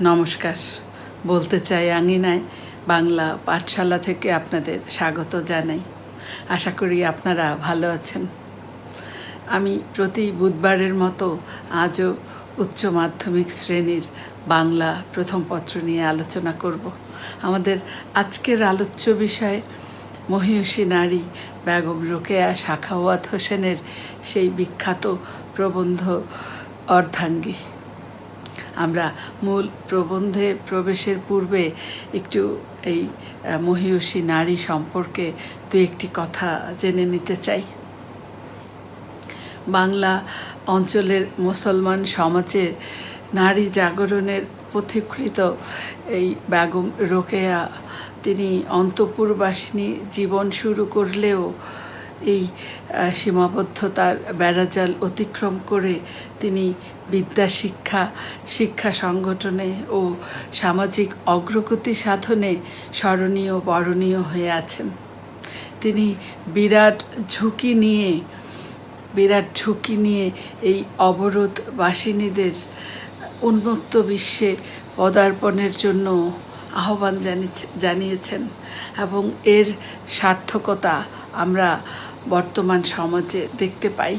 নমস্কার। বলতে চাই আঙিনায় বাংলা পাঠশালা থেকে আপনাদের স্বাগত জানাই। আশা করি আপনারা ভালো আছেন। আমি প্রতি বুধবারের মতো আজও উচ্চ মাধ্যমিক শ্রেণির বাংলা প্রথম পত্র নিয়ে আলোচনা করব। আমাদের আজকের আলোচ্য বিষয় মহিষী নারী বেগম রোকেয়া শাখাওয়াত হোসেনের সেই বিখ্যাত প্রবন্ধ অর্ধাঙ্গী। আমরা মূল প্রবন্ধে প্রবেশের পূর্বে একটু এই মহিষী নারী সম্পর্কে দু একটি কথা জেনে নিতে চাই। বাংলা অঞ্চলের মুসলমান সমাজে নারী জাগরণের পথিকৃত এই বেগম রোকেয়া, তিনি অন্তপুরবাসিনী জীবন শুরু করলেও এই সীমাবদ্ধতার বেড়াজাল অতিক্রম করে তিনি বিদ্যা শিক্ষা শিক্ষা সংগঠনে ও সামাজিক অগ্রগতি সাধনে স্মরণীয়, বরণীয় হয়ে আছেন। তিনি বিরাট ঝুঁকি নিয়ে, বিরাট ঝুঁকি নিয়ে এই অবরোধ বাসিনীদের উন্মুক্ত বিশ্বে পদার্পণের জন্য আহ্বান জানিয়েছে- জানিয়েছেন এবং এর সার্থকতা আমরা বর্তমান সমাজে দেখতে পাই।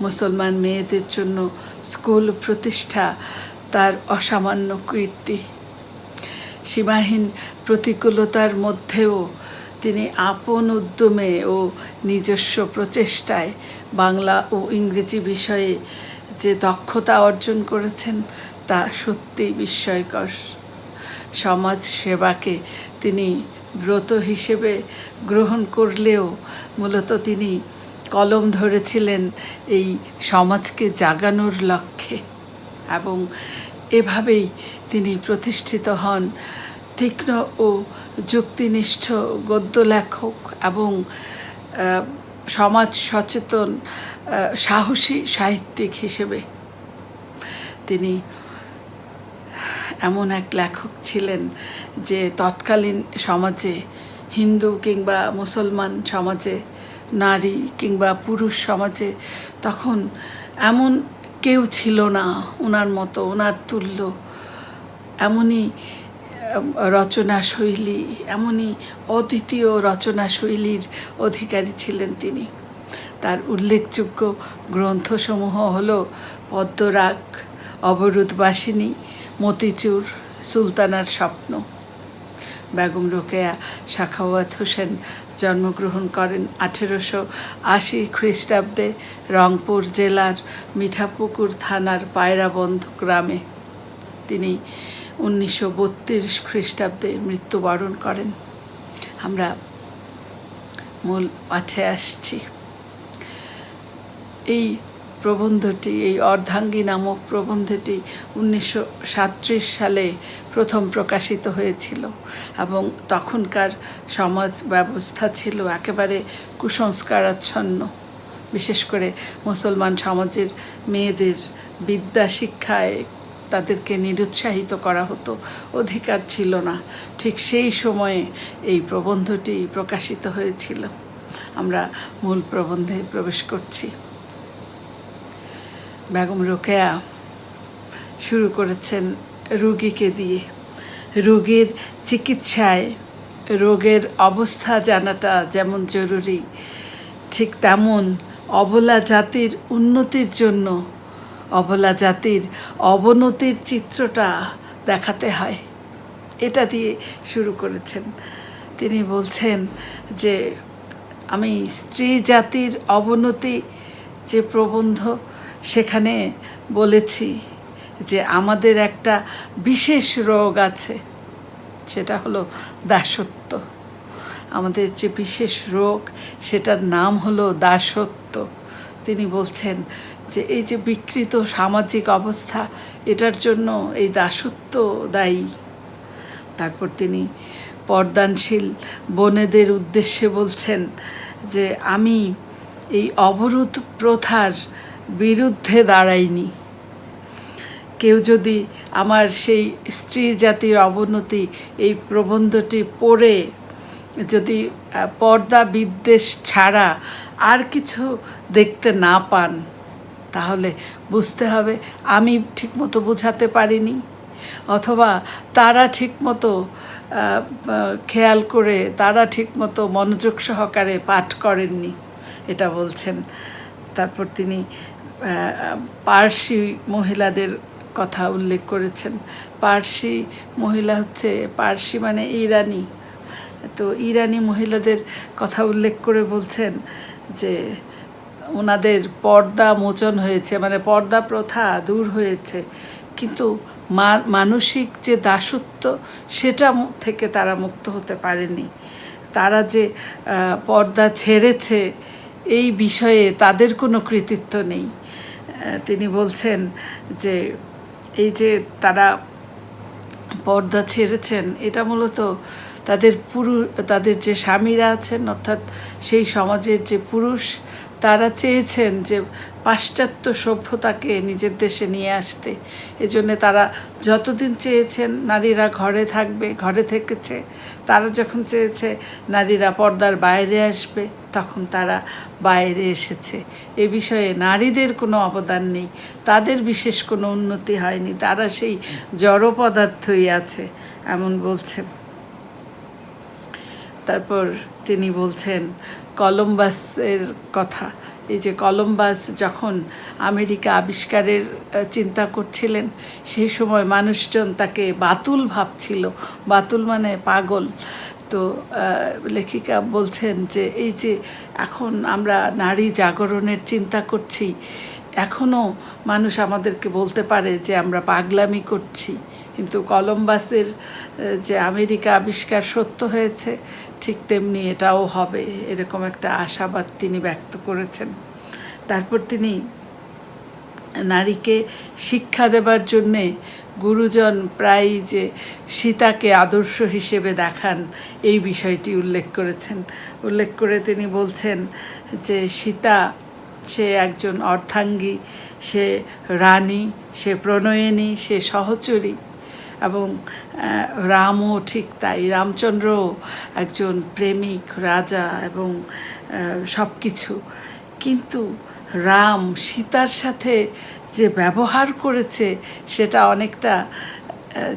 মুসলমান মেয়েদের জন্য স্কুল প্রতিষ্ঠা তার অসামান্য কীর্তি। সীমাহীন প্রতিকূলতার মধ্যেও তিনি আপন উদ্যমে ও নিজস্ব প্রচেষ্টায় বাংলা ও ইংরেজি বিষয়ে যে দক্ষতা অর্জন করেছেন তা সত্যি বিস্ময়কর। সমাজ সেবাকে তিনি ব্রত হিসেবে গ্রহণ করলেও মূলত তিনি কলম ধরেছিলেন এই সমাজকে জাগানোর লক্ষ্যে এবং এভাবেই তিনি প্রতিষ্ঠিত হন। তীক্ষ্ণ ও যুক্তিনিষ্ঠ গদ্য লেখক এবং সমাজ সচেতন সাহসী সাহিত্যিক হিসেবে তিনি এমন এক লেখক ছিলেন যে তৎকালীন সমাজে হিন্দু কিংবা মুসলমান সমাজে, নারী কিংবা পুরুষ সমাজে তখন এমন কেউ ছিল না ওনার মতো ওনার তুল্য। এমনই রচনা শৈলী এমনই অদ্বিতীয় রচনা শৈলীর অধিকারী ছিলেন তিনি। তার উল্লেখযোগ্য গ্রন্থসমূহ হল পদ্মরাগ, অবরোধবাসিনী মতিচুর সুলতানার স্বপ্ন। বেগম রোকেয়া, শাখাওয়াত হোসেন জন্মগ্রহণ করেন আঠেরোশো আশি খ্রিস্টাব্দে রংপুর জেলার মিঠাপুকুর থানার পায়রাবন্ধ গ্রামে। তিনি উনিশশো বত্রিশ খ্রিস্টাব্দে মৃত্যুবরণ করেন। আমরা মূল পাঠে আসছি। এই প্রবন্ধটি, এই অর্ধাঙ্গী নামক প্রবন্ধটি উনিশশো সালে প্রথম প্রকাশিত হয়েছিল এবং তখনকার সমাজ ব্যবস্থা ছিল একেবারে কুসংস্কারাচ্ছন্ন। বিশেষ করে মুসলমান সমাজের মেয়েদের বিদ্যা শিক্ষায় তাদেরকে নিরুৎসাহিত করা হতো, অধিকার ছিল না। ঠিক সেই সময়ে এই প্রবন্ধটি প্রকাশিত হয়েছিল। আমরা মূল প্রবন্ধে প্রবেশ করছি। বেগম রোকেয়া শুরু করেছেন রুগীকে দিয়ে। রোগীর চিকিৎসায় রোগের অবস্থা জানাটা যেমন জরুরি, ঠিক তেমন অবলা জাতির উন্নতির জন্য অবলা জাতির অবনতির চিত্রটা দেখাতে হয়। এটা দিয়ে শুরু করেছেন। তিনি বলছেন যে, আমি স্ত্রী জাতির অবনতি যে প্রবন্ধ সেখানে বলেছি যে আমাদের একটা বিশেষ রোগ আছে, সেটা হলো দাসত্ব। আমাদের যে বিশেষ রোগ, সেটার নাম হলো দাসত্ব। তিনি বলছেন যে এই যে বিকৃত সামাজিক অবস্থা, এটার জন্য এই দাসত্ব দায়ী। তারপর তিনি পর্দানশীল বনেদের উদ্দেশ্যে বলছেন যে আমি এই অবরোধ প্রথার বিরুদ্ধে দাঁড়াইনি কেউ যদি আমার সেই স্ত্রী জাতির অবনতি, এই প্রবন্ধটি পড়ে, যদি পর্দা বিদ্বেষ ছাড়া আর কিছু দেখতে না পান, তাহলে বুঝতে হবে আমি ঠিকমতো বোঝাতে পারিনি। অথবা তারা ঠিকমতো খেয়াল করে তারা ঠিকমতো মনোযোগ সহকারে পাঠ করেননি, এটা বলছেন। তারপর তিনি পার্সি মহিলাদের কথা উল্লেখ করেছেন। পার্সি মহিলা হচ্ছে, পার্সি মানে ইরানি। তো ইরানি মহিলাদের কথা উল্লেখ করে বলছেন যে ওনাদের পর্দা মোচন হয়েছে মানে পর্দা প্রথা দূর হয়েছে। কিন্তু মানসিক যে দাসত্ব, সেটা থেকে তারা মুক্ত হতে পারেনি। তারা যে পর্দা ছেড়েছে, এই বিষয়ে তাদের কোনো কৃতিত্ব নেই। তিনি বলছেন যে এই যে তারা পর্দা ছেড়েছেন, এটা মূলত তাদের পুরুষ তাদের যে স্বামীরা আছেন, অর্থাৎ সেই সমাজের যে পুরুষ, তারা চেয়েছেন যে পাশ্চাত্য সভ্যতাকে নিজের দেশে নিয়ে আসতে। এজন্য তারা যতদিন চেয়েছেন নারীরা ঘরে থাকবে, ঘরে থেকেছে। তারা যখন চেয়েছে নারীরা পর্দার বাইরে আসবে, তখন তারা বাইরে এসেছে। এ বিষয়ে নারীদের কোনো অবদান নেই। তাদের বিশেষ কোনো উন্নতি হয়নি। তারা সেই জড় পদার্থই আছে, এমন বলছেন। তারপর তিনি বলছেন, কলম্বাসের কথা। এই যে কলম্বাস যখন আমেরিকা আবিষ্কারের চিন্তা করছিলেন, সেই সময় মানুষজন তাকে বাতুল ভাবছিল। বাতুল মানে পাগল। তো লেখিকা বলছেন যে, এই যে এখন আমরা নারী জাগরণের চিন্তা করছি এখনও মানুষ আমাদেরকে বলতে পারে যে আমরা পাগলামি করছি। কিন্তু কলম্বাসের যে আমেরিকা আবিষ্কার সত্য হয়েছে ঠিক তেমনি এটাও হবে, এরকম একটা আশাবাদ তিনি ব্যক্ত করেছেন। তারপর তিনি নারীকে শিক্ষা দেবার জন্যে গুরুজন প্রায় যে সীতাকে আদর্শ হিসেবে দেখান, এই বিষয়টি উল্লেখ করেছেন। উল্লেখ করে তিনি বলছেন যে সীতা, সে একজন অর্থাঙ্গী, সে রানী, সে প্রণয়িনী, সে সহচরী এবং রামও ঠিক তাই। রামচন্দ্র একজন প্রেমিক, রাজা এবং সব কিছু কিন্তু রাম সীতার সাথে যে ব্যবহার করেছে, সেটা অনেকটা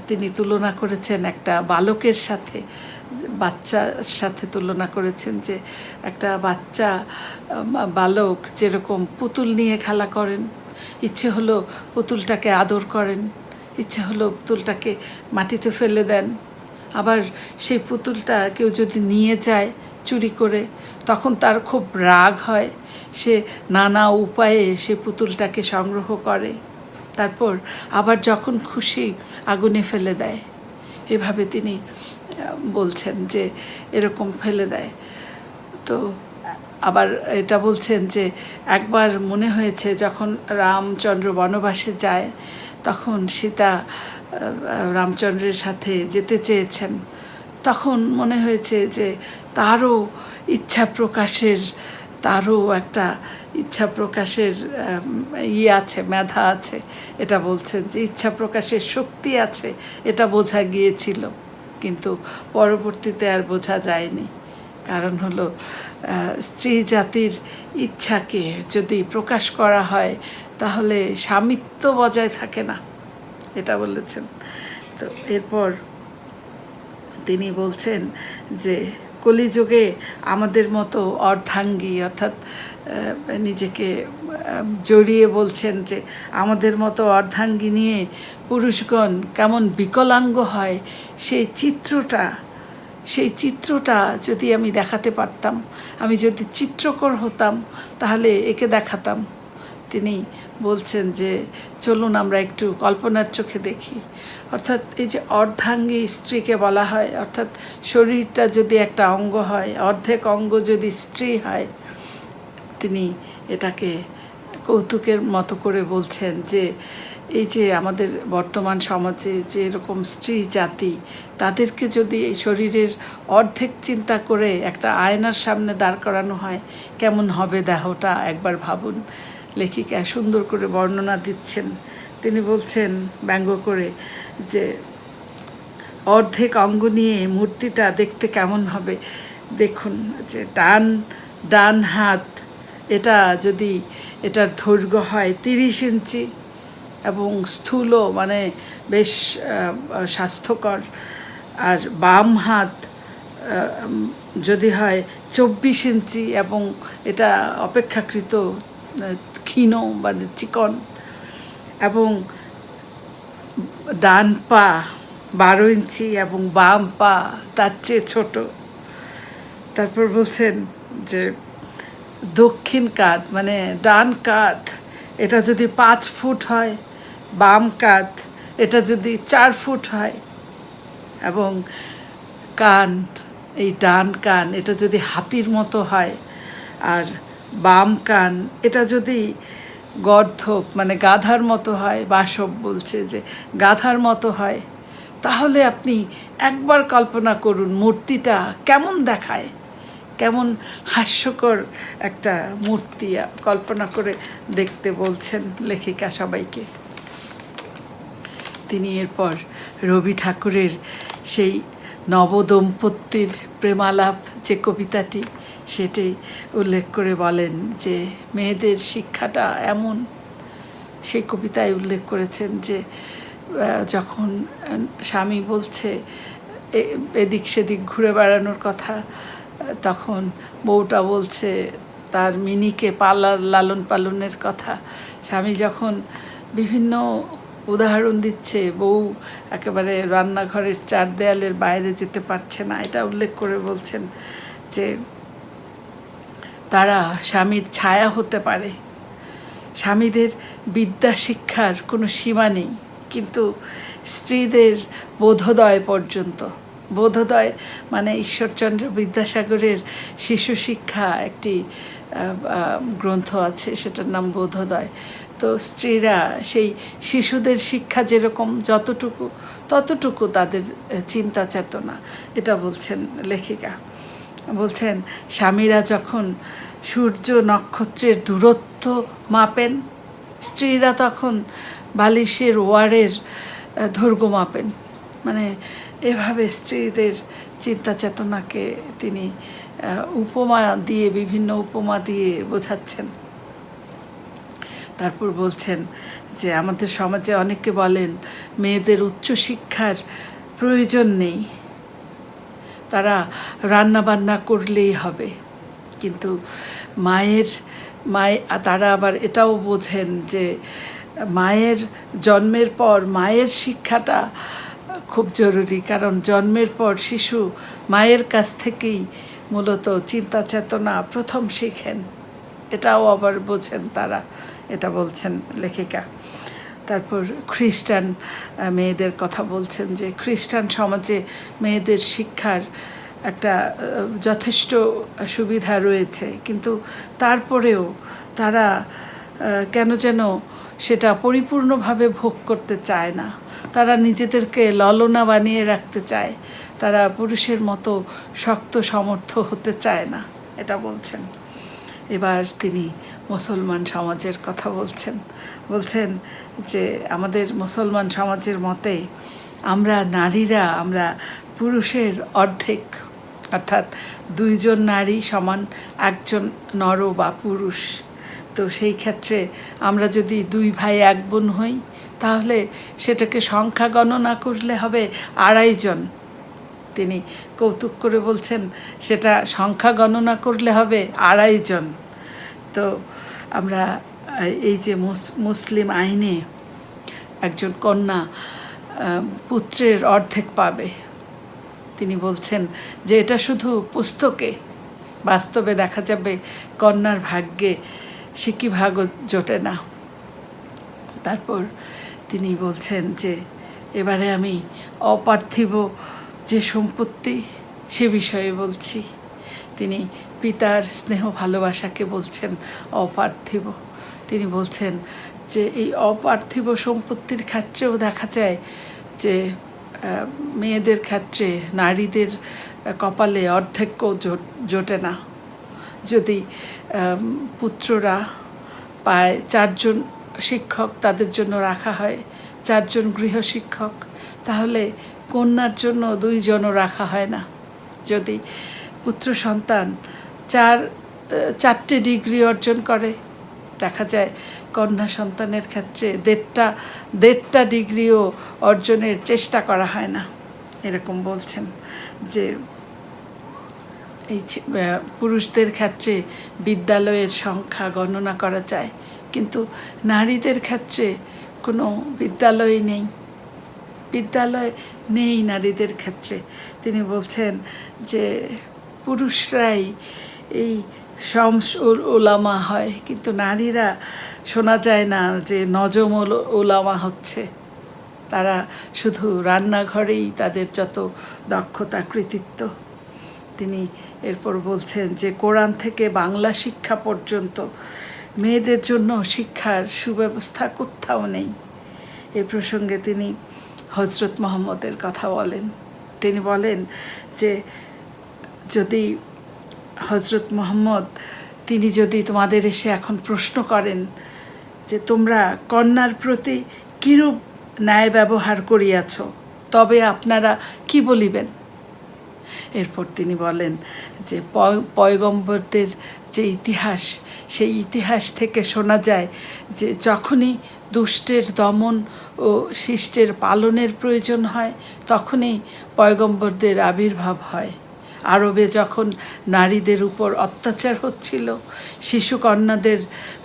তিনি তুলনা করেছেন একটা বালকের সাথে, বাচ্চার সাথে তুলনা করেছেন যে একটা বাচ্চা বালক যেরকম পুতুল নিয়ে খেলা করেন, ইচ্ছে হলো পুতুলটাকে আদর করেন। ইচ্ছে হলো পুতুলটাকে মাটিতে ফেলে দেন। আবার সেই পুতুলটা কেউ যদি নিয়ে যায় চুরি করে, তখন তার খুব রাগ হয়। সে নানা উপায়ে সে পুতুলটাকে সংগ্রহ করে। তারপর আবার যখন খুশি আগুনে ফেলে দেয়। এভাবে তিনি বলছেন যে এরকম ফেলে দেয়। তো আবার এটা বলছেন যে একবার মনে হয়েছে যখন রামচন্দ্র বনবাসে যায় তখন সীতা রামচন্দ্রের সাথে যেতে চেয়েছেন। তখন মনে হয়েছে যে তারও ইচ্ছা প্রকাশের, তারও একটা ইচ্ছা প্রকাশের ইয়ে আছে, মেধা আছে। এটা বলছেন যে ইচ্ছা প্রকাশের শক্তি আছে, এটা বোঝা গিয়েছিল। কিন্তু পরবর্তীতে আর বোঝা যায়নি। কারণ হলো স্ত্রী জাতির ইচ্ছাকে যদি প্রকাশ করা হয় তাহলে স্বামিত্ব বজায় থাকে না, এটা বলেছেন। তো এরপর তিনি বলছেন যে, কলিযুগে আমাদের মতো অর্ধাঙ্গী অর্থাৎ নিজেকে জড়িয়ে বলছেন যে, আমাদের মতো অর্ধাঙ্গী নিয়ে পুরুষগণ কেমন বিকলাঙ্গ হয়, সেই চিত্রটা সেই চিত্রটা যদি আমি দেখাতে পারতাম, আমি যদি চিত্রকর হতাম, তাহলে একে দেখাতাম। তিনি বলছেন যে, চলুন আমরা একটু কল্পনার চোখে দেখি। অর্থাৎ এই যে অর্ধাঙ্গী স্ত্রীকে বলা হয়, অর্থাৎ শরীরটা যদি একটা অঙ্গ হয়, অর্ধেক অঙ্গ যদি স্ত্রী হয়, তিনি এটাকে কৌতুকের মতো করে বলছেন যে, এই যে আমাদের বর্তমান সমাজে যে এরকম স্ত্রী জাতি, তাদেরকে যদি এই শরীরের অর্ধেক চিন্তা করে একটা আয়নার সামনে দাঁড় করানো হয়, কেমন হবে দেহটা? একবার ভাবুন। লেখিকা সুন্দর করে বর্ণনা দিচ্ছেন। তিনি বলছেন ব্যঙ্গ করে যে, অর্ধেক অঙ্গ নিয়ে মূর্তিটা দেখতে কেমন হবে? দেখুন, যে ডান ডান হাত, এটা যদি এটার দৈর্ঘ্য হয় তিরিশ ইঞ্চি এবং স্থূল মানে বেশ স্বাস্থ্যকর। আর বাম হাত যদি হয় চব্বিশ ইঞ্চি এবং এটা অপেক্ষাকৃত ক্ষীণ মানে চিকন। এবং ডান পা বারো ইঞ্চি এবং বাম পা তার চেয়ে ছোট। তারপর বলছেন যে দক্ষিণ কাত মানে ডান কাত, এটা যদি পাঁচ ফুট হয়, বাম কাত, এটা যদি চার ফুট হয় এবং কান, এই ডান কান, এটা যদি হাতির মতো হয়, আর বাম কান, এটা যদি গর্ধপ মানে গাধার মতো হয়, বাসব বলছে যে গাধার মতো হয়, তাহলে আপনি একবার কল্পনা করুন মূর্তিটা কেমন দেখায়। কেমন হাস্যকর একটা মূর্তি কল্পনা করে দেখতে বলছেন লেখিকা সবাইকে। তিনি এরপর রবি ঠাকুরের সেই নবদম্পতির প্রেমালাপ যে কবিতাটি সেটি উল্লেখ করে বলেন যে মেয়েদের শিক্ষাটা এমন। সেই কবিতায় উল্লেখ করেছেন যে যখন স্বামী বলছে এদিক সেদিক ঘুরে বেড়ানোর কথা তখন বউটা বলছে, তার মিনিকে পালার লালন পালনের কথা। স্বামী যখন বিভিন্ন উদাহরণ দিচ্ছে, বউ একেবারে রান্নাঘরের চার দেয়ালের বাইরে যেতে পারছে না, এটা উল্লেখ করে বলছেন যে তারা স্বামীর ছায়া হতে পারে। স্বামীদের বিদ্যা শিক্ষার কোনো সীমা নেই, কিন্তু স্ত্রীদের বোধোদয় পর্যন্ত। বোধোদয় মানে ঈশ্বরচন্দ্র বিদ্যাসাগরের শিশু শিক্ষা একটি গ্রন্থ আছে, সেটার নাম বোধোদয়। তো স্ত্রীরা সেই শিশুদের শিক্ষা যেরকম যতটুকু, ততটুকু তাদের চিন্তা চেতনা এটা বলছেন লেখিকা। বলছেন, স্বামীরা যখন সূর্য নক্ষত্রের দূরত্ব মাপেন, স্ত্রীরা তখন বালিশের ওয়ারের দৈর্ঘ্য মাপেন। মানে এভাবে স্ত্রীদের চিন্তা চেতনাকে তিনি উপমা দিয়ে, বিভিন্ন উপমা দিয়ে বোঝাচ্ছেন। তারপর বলছেন যে, আমাদের সমাজে অনেকে বলেন, মেয়েদের উচ্চশিক্ষার প্রয়োজন নেই। তারা রান্না বান্না করলেই হবে। কিন্তু মায়ের, মায়ে, তারা আবার এটাও বোঝেন যে মায়ের জন্মের পর মায়ের শিক্ষাটা খুব জরুরি। কারণ জন্মের পর শিশু মায়ের কাছ থেকেই মূলত চিন্তা চেতনা প্রথম শিখেন। এটাও আবার বোঝেন তারা, এটা বলছেন লেখিকা। তারপর খ্রিস্টান মেয়েদের কথা বলছেন যে খ্রিস্টান সমাজে মেয়েদের শিক্ষার একটা যথেষ্ট সুবিধা রয়েছে। কিন্তু তারপরেও তারা কেন যেন সেটা পরিপূর্ণভাবে ভোগ করতে চায় না। তারা নিজেদেরকে ললনা বানিয়ে রাখতে চায়। তারা পুরুষের মতো শক্ত, সমর্থ হতে চায় না, এটা বলছেন। এবার তিনি মুসলমান সমাজের কথা বলছেন। বলছেন যে, আমাদের মুসলমান সমাজের মতে আমরা নারীরা, আমরা পুরুষের অর্ধেক। অর্থাৎ দুইজন নারী সমান একজন নর বা পুরুষ। তো সেই ক্ষেত্রে আমরা যদি দুই ভাই, এক বোন হই, তাহলে সেটাকে সংখ্যা গণনা করলে হবে আড়াইজন তিনি কৌতুক করে বলছেন, সেটা সংখ্যা গণনা করলে হবে আড়াইজন তো আমরা এই যে মুস- মুসলিম আইনে একজন কন্যা পুত্রের অর্ধেক পাবে। তিনি বলছেন যে এটা শুধু পুস্তকে, বাস্তবে দেখা যাবে কন্যার ভাগ্যে সিকি ভাগও জোটে না। তারপর তিনি বলছেন যে এবারে আমি অপার্থিব যে সম্পত্তি সে বিষয়ে বলছি। তিনি পিতার স্নেহ ভালোবাসাকে বলছেন অপার্থিব। তিনি বলছেন যে এই অপার্থিব সম্পত্তির ক্ষেত্রেও দেখা যায় যে মেয়েদের ক্ষেত্রে নারীদের কপালে অর্ধেকও জোটে না। যদি পুত্ররা পায়, চারজন শিক্ষক তাদের জন্য রাখা হয়, চারজন গৃহশিক্ষক তাহলে কন্যার জন্য দুইজনও রাখা হয় না। যদি পুত্র সন্তান চার, চারটে ডিগ্রি অর্জন করে। দেখা যায় কন্যা সন্তানের ক্ষেত্রে দেড়টা দেড়টা ডিগ্রিও অর্জনের চেষ্টা করা হয় না। এরকম বলছেন যে এই পুরুষদের ক্ষেত্রে বিদ্যালয়ের সংখ্যা গণনা করা যায়, কিন্তু নারীদের ক্ষেত্রে কোনো বিদ্যালয় নেই। বিদ্যালয় নেই নারীদের ক্ষেত্রে। তিনি বলছেন যে পুরুষরাই এই শমস ওলামা হয়, কিন্তু নারীরা শোনা যায় না যে নজম উল- ওলামা হচ্ছে। তারা শুধু রান্নাঘরেই তাদের যত দক্ষতা, কৃতিত্ব। তিনি এরপর বলছেন যে, কোরআন থেকে বাংলা শিক্ষা পর্যন্ত মেয়েদের জন্য শিক্ষার সুব্যবস্থা কোথাও নেই। এ প্রসঙ্গে তিনি হজরত মোহাম্মদের কথা বলেন। তিনি বলেন যে, যদি হজরত মোহাম্মদ, তিনি যদি তোমাদের এসে এখন প্রশ্ন করেন যে তোমরা কন্যার প্রতি কিরূপ ন্যায় ব্যবহার করিয়াছ, তবে আপনারা কি বলিবেন? এরপর তিনি বলেন যে পয়- পয়গম্বরদের যে ইতিহাস, সেই ইতিহাস থেকে শোনা যায় যে যখনই দুষ্টের দমন ও শিষ্টের পালনের প্রয়োজন হয়, তখনই পয়গম্বরদের আবির্ভাব হয়। আরবে যখন নারীদের উপর অত্যাচার হচ্ছিল, শিশুকন্যাদের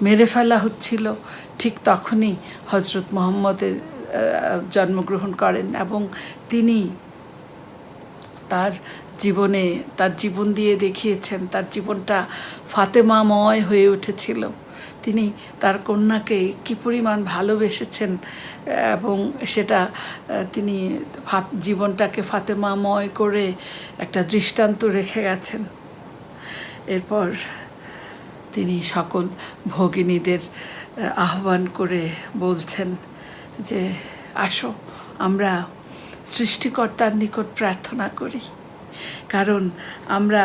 মেরে ফেলা হচ্ছিল, ঠিক তখনই হজরত মোহাম্মদের জন্মগ্রহণ করেন এবং তিনি তার জীবনে, তার জীবন দিয়ে দেখিয়েছেন, তার জীবনটা ফাতেমাময় হয়ে উঠেছিল। তিনি তার কন্যাকে কী পরিমাণ ভালোবেসেছেন, এবং সেটা তিনি জীবনটাকে ফাতেমাময় করে একটা দৃষ্টান্ত রেখে গেছেন। এরপর তিনি সকল ভগিনীদের আহ্বান করে বলছেন যে, আসো, আমরা সৃষ্টিকর্তার নিকট প্রার্থনা করি। কারণ আমরা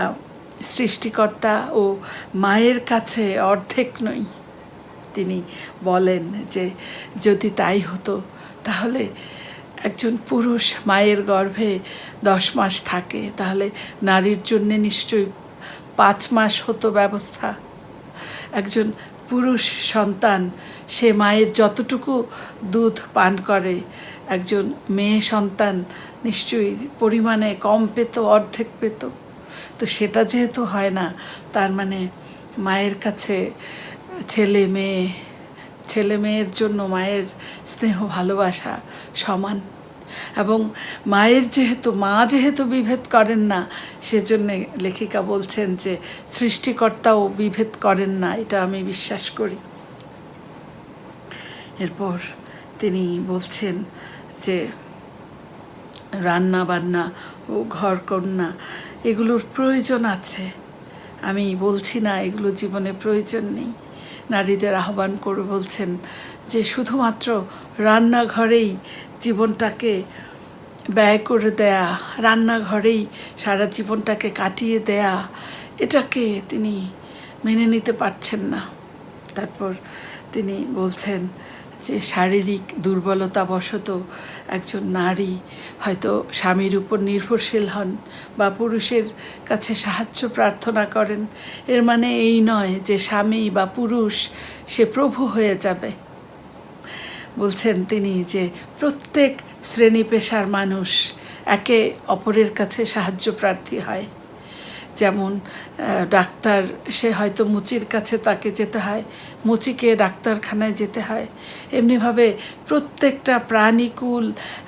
সৃষ্টিকর্তা ও মায়ের কাছে অর্ধেক নই। তিনি বলেন যে যদি তাই হতো, তাহলে একজন পুরুষ মায়ের গর্ভে দশ মাস থাকে, তাহলে নারীর জন্যে নিশ্চয়ই পাঁচ মাস হতো ব্যবস্থা। একজন পুরুষ সন্তান, সে মায়ের যতটুকু দুধ পান করে, একজন মেয়ে সন্তান নিশ্চয়ই পরিমাণে কম পেত, অর্ধেক পেত। তো সেটা যেহেতু হয় না, তার মানে মায়ের কাছে ছেলে মেয়ে, ছেলে মেয়ের জন্য মায়ের স্নেহ, ভালোবাসা সমান। এবং মায়ের যেহেতু, মা যেহেতু বিভেদ করেন না, সেজন্য লেখিকা বলছেন যে, সৃষ্টিকর্তাও বিভেদ করেন না, এটা আমি বিশ্বাস করি। এরপর তিনি বলছেন যে রান্না বান্না ও ঘর কন্যা এগুলোর প্রয়োজন আছে। আমি বলছি না, এগুলো জীবনে প্রয়োজন নেই। নারীদের আহ্বান করে বলছেন যে শুধুমাত্র রান্নাঘরেই জীবনটাকে ব্যয় করে দেয়া, রান্নাঘরেই সারা জীবনটাকে কাটিয়ে দেয়া, এটাকে তিনি মেনে নিতে পারছেন না। তারপর তিনি বলছেন যে শারীরিক দুর্বলতাবশত একজন নারী হয়তো স্বামীর উপর নির্ভরশীল হন বা পুরুষের কাছে সাহায্য প্রার্থনা করেন, এর মানে এই নয় যে স্বামী বা পুরুষ সে প্রভু হয়ে যাবে। বলছেন তিনি যে প্রত্যেক শ্রেণি পেশার মানুষ একে অপরের কাছে সাহায্য প্রার্থী হয়। যেমন ডাক্তার, সে হয়তো মুচির কাছে তাকে যেতে হয়, মুচিকে ডাক্তারখানায় যেতে হয়। এমনিভাবে প্রত্যেকটা প্রাণীকুল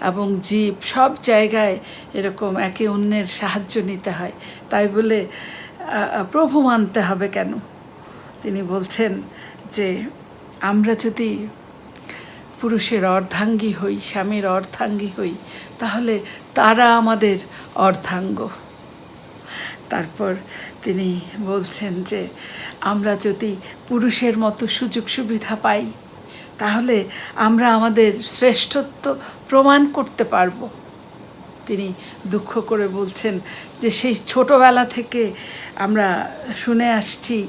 এবং জীব সব জায়গায় এরকম একে অন্যের সাহায্য নিতে হয়। তাই বলে প্রভু মানতে হবে কেন? তিনি বলছেন যে, আমরা যদি পুরুষের অর্ধাঙ্গী হই, স্বামীর অর্ধাঙ্গী হই, তাহলে তারা আমাদের অর্ধাঙ্গ। তারপর তিনি বলছেন যে, আমরা যদি পুরুষের মতো সুযোগ সুবিধা পাই, তাহলে আমরা আমাদের শ্রেষ্ঠত্ব প্রমাণ করতে পারব। তিনি দুঃখ করে বলছেন যে, সেই ছোটবেলা থেকে আমরা শুনে আসছি,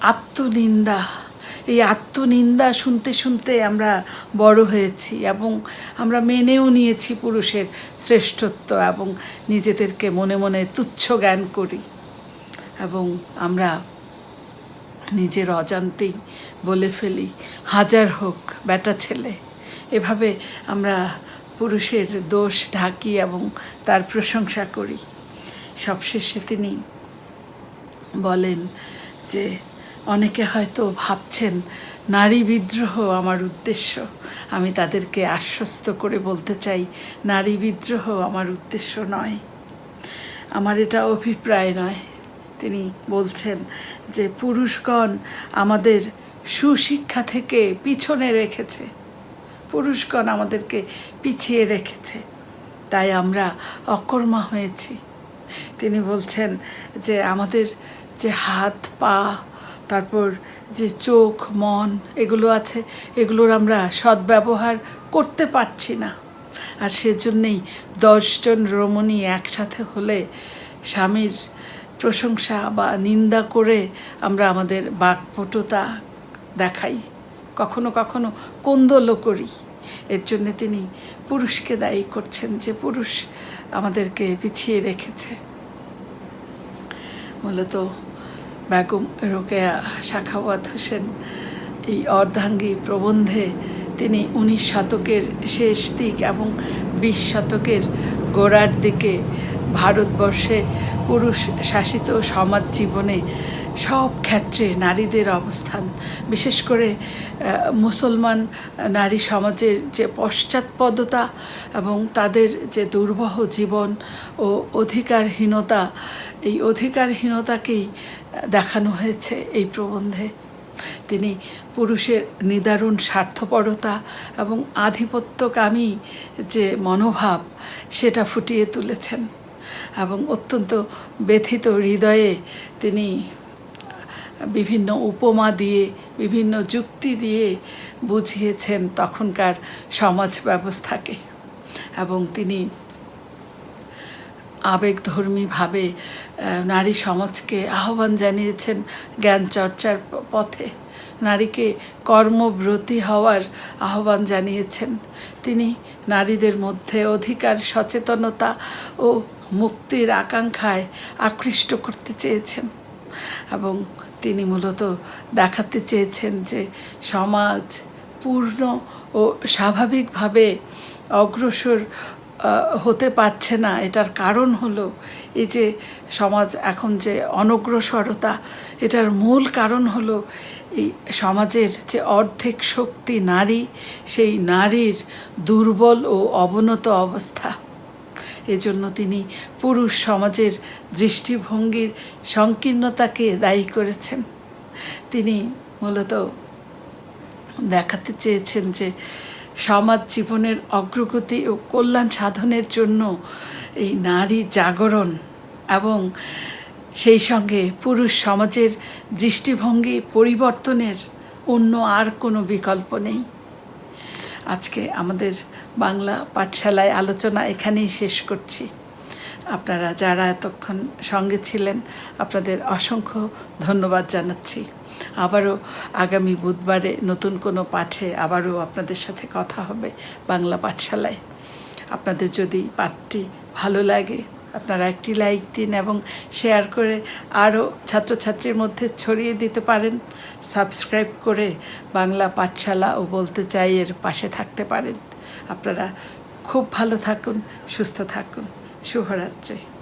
আত্মনিন্দা এই আত্মনিন্দা শুনতে শুনতে আমরা বড় হয়েছি এবং আমরা মেনেও নিয়েছি পুরুষের শ্রেষ্ঠত্ব এবং নিজেদেরকে মনে মনে তুচ্ছ জ্ঞান করি এবং আমরা নিজের অজান্তেই বলে ফেলি, হাজার হোক বেটা ছেলে। এভাবে আমরা পুরুষের দোষ ঢাকি এবং তার প্রশংসা করি। সবশেষে তিনি বলেন যে অনেকে হয়তো ভাবছেন, নারী বিদ্রোহ আমার উদ্দেশ্য। আমি তাদেরকে আশ্বস্ত করে বলতে চাই, নারী বিদ্রোহ আমার উদ্দেশ্য নয়। আমার এটা অভিপ্রায় নয়। তিনি বলছেন যে, পুরুষগণ আমাদের সুশিক্ষা থেকে পিছনে রেখেছে। পুরুষগণ আমাদেরকে পিছিয়ে রেখেছে। তাই আমরা অকর্মা হয়েছি। তিনি বলছেন যে, আমাদের যে হাত, পা তারপর যে চোখ, মন এগুলো আছে, এগুলোর আমরা সদ্ব্যবহার করতে পারছি না। আর সেজন্যেই দশজন রমণী একসাথে হলে স্বামীর প্রশংসা বা নিন্দা করে আমরা আমাদের বাকপটুতা দেখাই। কখনো কখনো কোন্দলও করি। এর জন্যে তিনি পুরুষকে দায়ী করছেন যে পুরুষ আমাদেরকে পিছিয়ে রেখেছে। মূলত বেগম রোকেয়া শাখাওয়াত হোসেন এই অর্ধাঙ্গী প্রবন্ধে তিনি উনিশ শতকের শেষ দিক এবং বিশ শতকের গোড়ার দিকে ভারতবর্ষে পুরুষ শাসিত সমাজ জীবনে সব ক্ষেত্রে নারীদের অবস্থান, বিশেষ করে মুসলমান নারী সমাজের যে পশ্চাৎপদতা এবং তাদের যে দুর্বহ জীবন ও অধিকারহীনতা এই অধিকারহীনতাকেই দেখানো হয়েছে এই প্রবন্ধে। তিনি পুরুষের নিদারুণ স্বার্থপরতা এবং আধিপত্যকামী যে মনোভাব, সেটা ফুটিয়ে তুলেছেন এবং অত্যন্ত ব্যথিত হৃদয়ে তিনি বিভিন্ন উপমা দিয়ে, বিভিন্ন যুক্তি দিয়ে বুঝিয়েছেন তখনকার সমাজ ব্যবস্থাকে। এবং তিনি আবেগধর্মীভাবে নারী সমাজকে আহ্বান জানিয়েছেন জ্ঞান চর্চার পথে। নারীকে কর্মব্রতী হওয়ার আহ্বান জানিয়েছেন। তিনি নারীদের মধ্যে অধিকার, সচেতনতা ও মুক্তির আকাঙ্ক্ষায় আকৃষ্ট করতে চেয়েছেন এবং তিনি মূলত দেখাতে চেয়েছেন যে সমাজ পূর্ণ ও স্বাভাবিকভাবে অগ্রসর হতে পারছে না। এটার কারণ হলো এই যে সমাজ এখন যে অনগ্রসরতা, এটার মূল কারণ হলো এই সমাজের যে অর্ধেক শক্তি নারী, সেই নারীর দুর্বল ও অবনত অবস্থা। এজন্য তিনি পুরুষ সমাজের দৃষ্টিভঙ্গির সংকীর্ণতাকে দায়ী করেছেন। তিনি মূলত দেখাতে চেয়েছেন যে সমাজ জীবনের অগ্রগতি ও কল্যাণ সাধনের জন্য এই নারী জাগরণ এবং সেই সঙ্গে পুরুষ সমাজের দৃষ্টিভঙ্গি পরিবর্তনের অন্য আর কোনো বিকল্প নেই। আজকে আমাদের বাংলা পাঠশালায় আলোচনা এখানেই শেষ করছি। আপনারা যারা এতক্ষণ সঙ্গে ছিলেন, আপনাদের অসংখ্য ধন্যবাদ জানাচ্ছি। আবারও আগামী বুধবারে নতুন কোনো পাঠে আবারও আপনাদের সাথে কথা হবে বাংলা পাঠশালায়। আপনাদের যদি পাঠটি ভালো লাগে, আপনারা একটি লাইক দিন এবং শেয়ার করে আরও ছাত্রছাত্রীর মধ্যে ছড়িয়ে দিতে পারেন। সাবস্ক্রাইব করে বাংলা পাঠশালা ও বলতে চাই এর পাশে থাকতে পারেন। আপনারা খুব ভালো থাকুন, সুস্থ থাকুন। শুভরাত্রি।